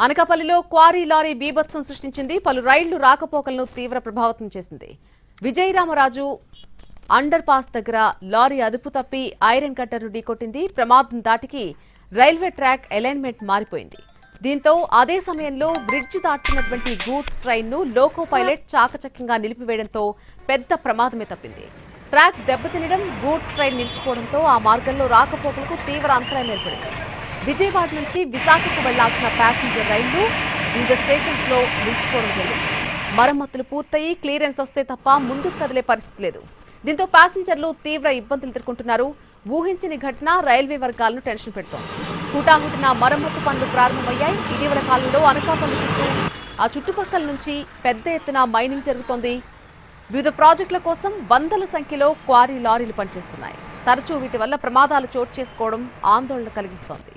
అనకాపల్లిలో quarry lorry బీభత్సం సృష్టించింది. పలు రైళ్ళు రాకపోకలను తీవ్ర ప్రభావితం చేసింది. విజయరామరాజు అండర్ పాస్ దగ్గర లారీ అదుపు తప్పి ఐరన్ కట్టర్ను ఢీకొట్టింది. ప్రమాదం దాటికి రైల్వే ట్రాక్ అలైన్మెంట్ మారిపోయింది. దీంతో అదే సమయంలో బ్రిడ్జ్ దాటుతున్నటువంటి గూడ్స్ ట్రైన్ను లోకో పైలట్ చాకచక్యంగా నిలిపివేయడంతో పెద్ద ప్రమాదమే తప్పింది. ట్రాక్ దెబ్బతినడం గూడ్స్ ట్రైన్ నిలిచిపోవడంతో ఆ మార్గంలో రాకపోకలకు తీవ్ర అంతరాయం ఏర్పడింది. విజయవాడ నుంచి విశాఖకు వెళ్ళాల్సిన ప్యాసింజర్ రైళ్ళు వివిధ స్టేషన్స్లో నిలిచిపోవడం జరిగింది. మరమ్మతులు పూర్తయి క్లియరెన్స్ వస్తే తప్ప ముందుకు కదిలే పరిస్థితి లేదు. దీంతో ప్యాసింజర్లు తీవ్ర ఇబ్బందులు ఎదుర్కొంటున్నారు. ఊహించని ఘటన రైల్వే వర్గాలను టెన్షన్ పెడుతోంది. హుటాహుటిన మరమ్మతు పనులు ప్రారంభమయ్యాయి. ఇటీవల కాలంలో అనకాపల్లి చుట్టూ ఆ చుట్టుపక్కల నుంచి పెద్ద ఎత్తున మైనింగ్ జరుగుతోంది. వివిధ ప్రాజెక్టుల కోసం వందల సంఖ్యలో క్వారీ లారీలు పనిచేస్తున్నాయి. తరచూ వీటి వల్ల ప్రమాదాలు చోటు చేసుకోవడం ఆందోళన కలిగిస్తోంది.